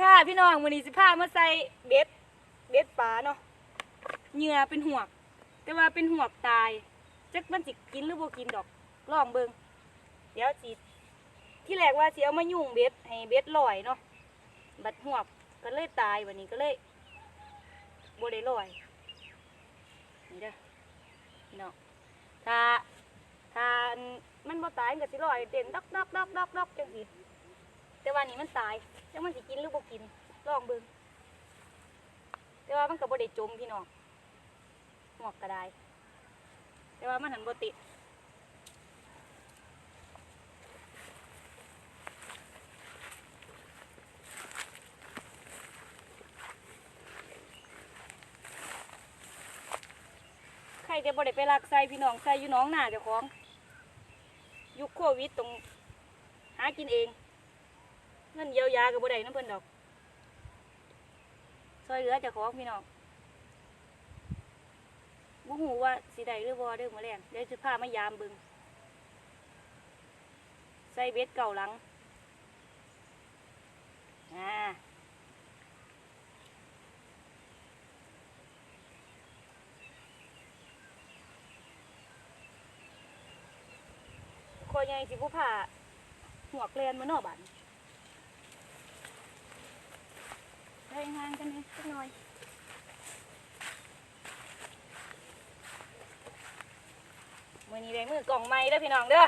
ค่ะ พี่น้องวันนี้สิพามาใส่เบ็ดเบ็ดปลาเนาะเหยื่อเป็นหวก แต่ว่าเป็นหวกตายจักมันสิกินหรือบ่กินดอกลองเบิ่งเดี๋ยวสิที่แรกว่าสิเอามายุ่งเบ็ดให้เบ็ดลอยเนาะบัดหวกก็เลยตายวันนี้ก็เลยบ่ได้ลอยนี่เด้อพี่น้องถ้าถ้ามันบ่ตายก็สิลอยเด่นดอกดอกดอกดอกดอกจังซี่ แต่ว่านี่มันตายจักมันสิกินหรือบ่กินลองเบิ่งแต่ว่ามันก็บ่ได้จมพี่น้องหมวกก็ได้ แต่ว่ามันหันบ่ติดใครจะบ่ได้ไปรักใส่พี่น้องใส่อยู่น้องหน้าเจ้าของ ยุคโควิดตรงหากินเอง เงินเยียวยาก็บ่ได้น้ำเพิ่นดอกซอยเหลือเจ้าของพี่น้องบ่ฮู้ว่าสิได้หรือบ่เด้อมื้อแรงเดี๋ยวสิพามายามเบิ่งใส่เบ็ดเก่าหลังอ่าคอยยังสิผู้ผ่าหัวเกลียนมานอกบ้าน ไปงานกันเลยสักหน่อยมือนี้ได้มือกล่องไม้เด้วพี่น้องเด้อ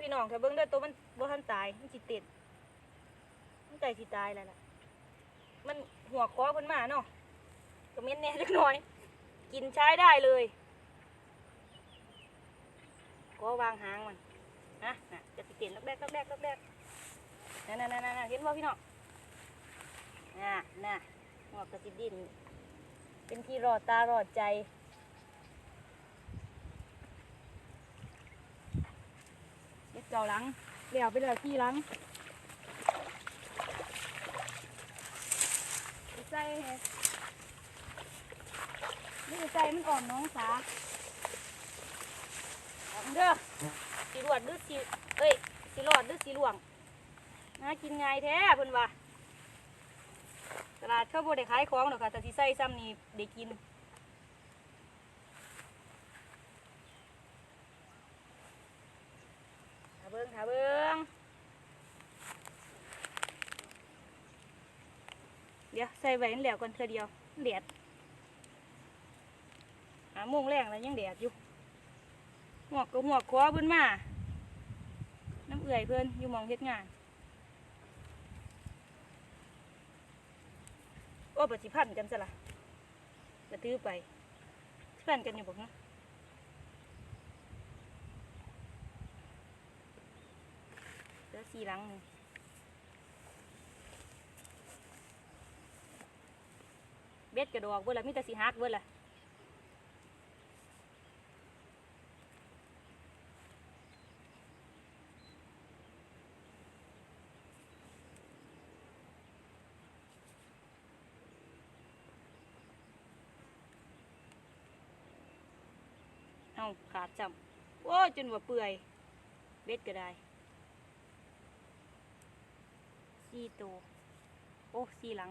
พี่น้องถ้าเบิ่งเด้อตัวมันบ่ทันตายมันสิติดมันใจสิตายแล้วล่ะ มันหัวคอเพิ่นมาเนาะก็เม็ดแน่เล็กน้อย กินใช้ได้เลยก็วางหางมันนะนะจะสิเต็นลักแรกลักแรกลักแรกนั่นนั่นนั่นนั่นเห็นบ่พี่น้องน่ะน่ะหัวกระสิดิน เป็นที่รอดตารอดใจ เด็กเก่าหลังเลี้ยวไปเลยที่หลังใส่ให้นี่ใส่มันอ่อนน้องสาเด้อสีรวดหรือสีเอ้ยสีรอดหรือสีหลวงน่ากินไงายแท้เพิ่นว่าตลาดเข้าบ่ได้ขายของหรอกค่ะแต่ที่ใส่ซ้ำนี่ได้กิน หาเบิ้ งหาเบิ้งเดี๋ยวใส่ไว้นั่นแหล้วก่อนเธอเดียวมันแดดหาโมงแรงแล้วยังแดดอยู่หัวกก็หัวกคอเพิ่นมาน้ำเอื่อยเพิ่นอยู่มองเฮ็ดงานโอ้ปฏิพันธ์กันซะละกระตื้อไปพันกันอยู่บอกนะ สี่หลังนึ่เบ็ดกระดอกเบิ่ละมีแต่สิฮักเบิ่ละเอาขาดจำโอ้จนว่าเปื่อย เบ็ดก็ได้ สี่ตัว โอ้สี่หลัง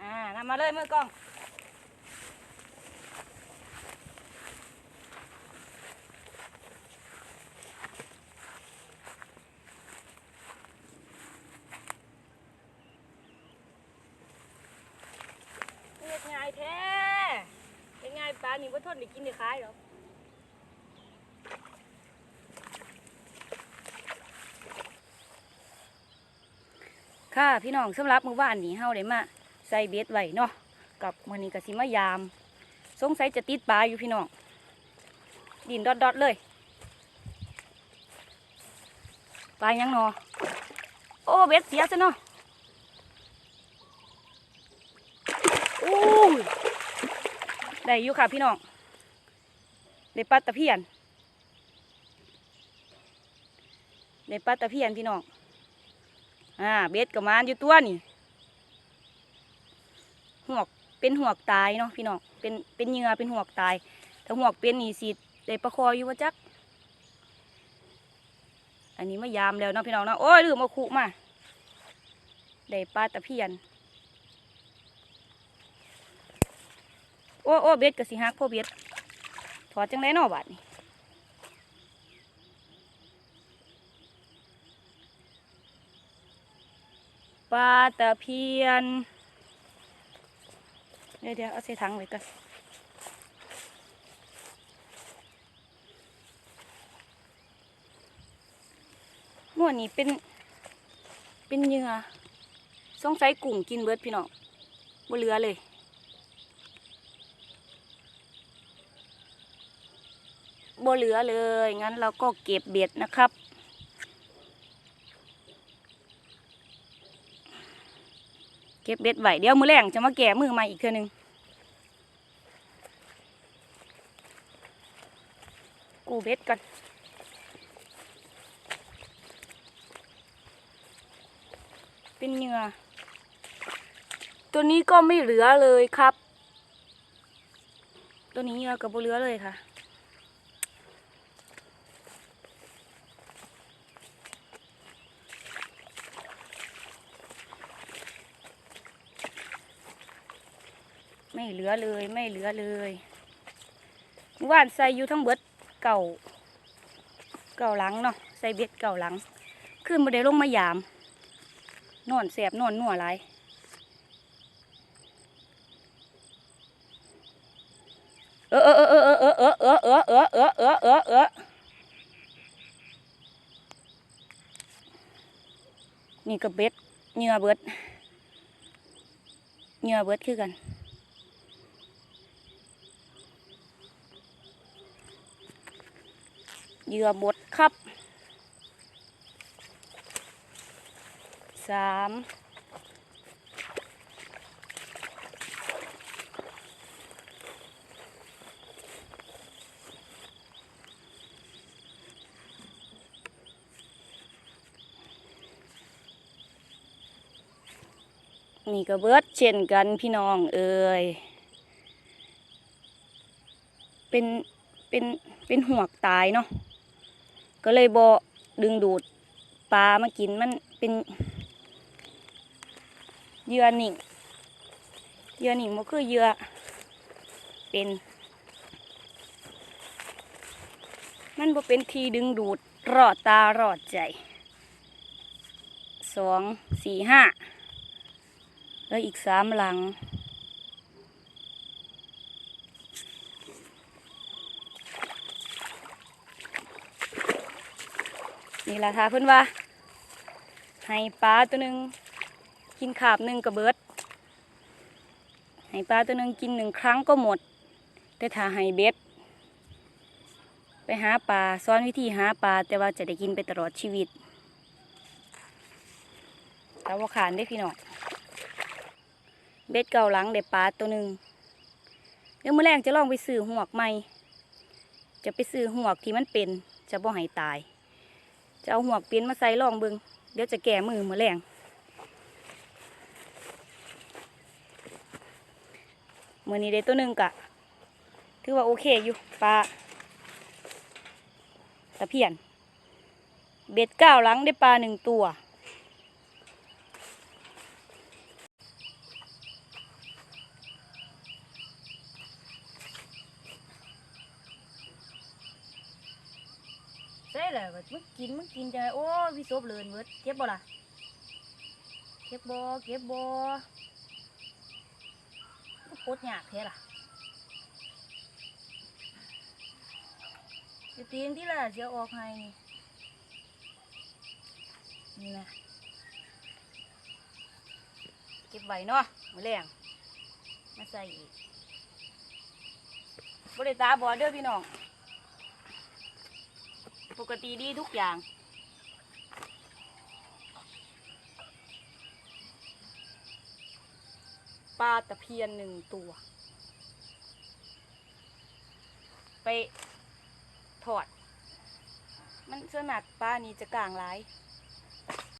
อ่านำมาเลยมือกล้องเรียกง่ายแท้เป็นง่ายปลานี่ว่าทนได้กินได้ขายหรอ ค่ะพี่น้องสำหรับมือว่านนี้เฮาได้มาใส่เบ็ดไว้เนาะกับมือนี้ก็สิมายามสงสัยจะติดปลาอยู่พี่น้องดินดอดๆเลยปลายังนาะโอ้เบ็ดเสียซะเนาะอู้ได้อยู่ค่ะพี่น้องได้ปลาตะเพียนได้ปลาตะเพียนพี่น้อง อ่าเบ็ดกับมานอยู่ตัวนี่หวกเป็นหวกตายเนาะพี่น้องเป็นเป็นเหยื่อเป็นหวกตายถ้าหวกเป็นนี่สิได้ประคออยู่ว่าจัก อันนี้มายามแล้วเนาะพี่น้องเนาะโอ้ยลืมเอาคุมาได้ปลาตะเพียนโอ้โอ้เบ็ดกับสิฮักพ่อเบ็ดถอดจังไรนอบาดนี่ ปลาตะเพียน เดี๋ยวเดี๋ยวเอาใส่ถังไว้ก่อนม้วนนี้เป็น เป็นเหยื่อสงสัยกุ้งกินเบิดพี่น้องบ่เหลือเลยบ่เหลือเลย งั้นเราก็เก็บเบ็ดนะครับ เก็บเบ็ดไว้เดี๋ยวมือแรงจะมาแก่มือใหม่อีกเทื่อนึงกูเบ็ดก่อนเป็นเหงื่อตัวนี้ก็ไม่เหลือเลยครับ ตัวนี้เหงื่อกับบ่เหลือเลยค่ะ ไม่เหลือเลยไม่เหลือเลยเมื่อวานใส่อยู่ทั้งเบิดเก่า เก่าหลังเนาะใส่เบ็ดเก่าหลัง ขึ้นมาได้ลงมายาม นอนแสบนอนนัวหลายเออเออเออเออเออเออเออเออเออเออเออเออเออนี่ก็เบ็ดเหงื่อเบิดเหงื่อเบิดคือกัน เหยื่อบดครับสามนี่ก็เบิดเช่นกันพี่น้องเอ่ย เป็น เป็น เป็นหวกตายเนาะ ก็เลยบอดึงดูดปลามากินมันเป็นเหยื่อหนิงเหยื่อหนิงมันคือเหยื่อเป็น มันบ่เป็นทีดึงดูดรอดตารอดใจสองสี่ห้าแล้วอีกสามหลัง นี่แหละค่ะเพื่อนว่าให้ปลาตัวหนึ่งกินขาบหนึ่งกระเบิดให้ปลาตัวหนึ่งกินหนึ่งครั้งก็หมด แต่ถ้าให้เบ็ด ไปหาปลาซ้อนวิธีหาปลาแต่ว่าจะได้กินไปตลอดชีวิตาบขานได้พี่น้องเบ็ดเก่าหลังได้ปลาตัวหนึ่งเดี๋ยวมื้อแรงจะลองไปซื้อหวกใหม่ จะไปซื้อหวกที่มันเป็นจะบ่ให้ตาย จะเอาหวกเป็นมาใส่ลองเบิงเดี๋ยวจะแก่มือมือแรงมื้อนี้ได้ตัวหนึ่งกะ ถือว่าโอเคอยู่ปลาตะเพียน เบ็ดเก้าหลังได้ปลาหนึ่งตัว เซ่เลยมึง กินมึงกินจะโอ้วิศบเลินเวิร์ดเก็บบ่ล่ะเก็บบ่เก็บบ่โคตรยากแท้ล่ะจะตีนที่ล่ะจะออกให้นี่นะเก็บไว้เนาะมาแรงมาใส่อีกบริตาบอเด้อพี่น้อง ปกติดีทุกอย่าง ปลาตะเพียนหนึ่งตัว ไปถอด มันสนัดปลานี้จะกลางร้าย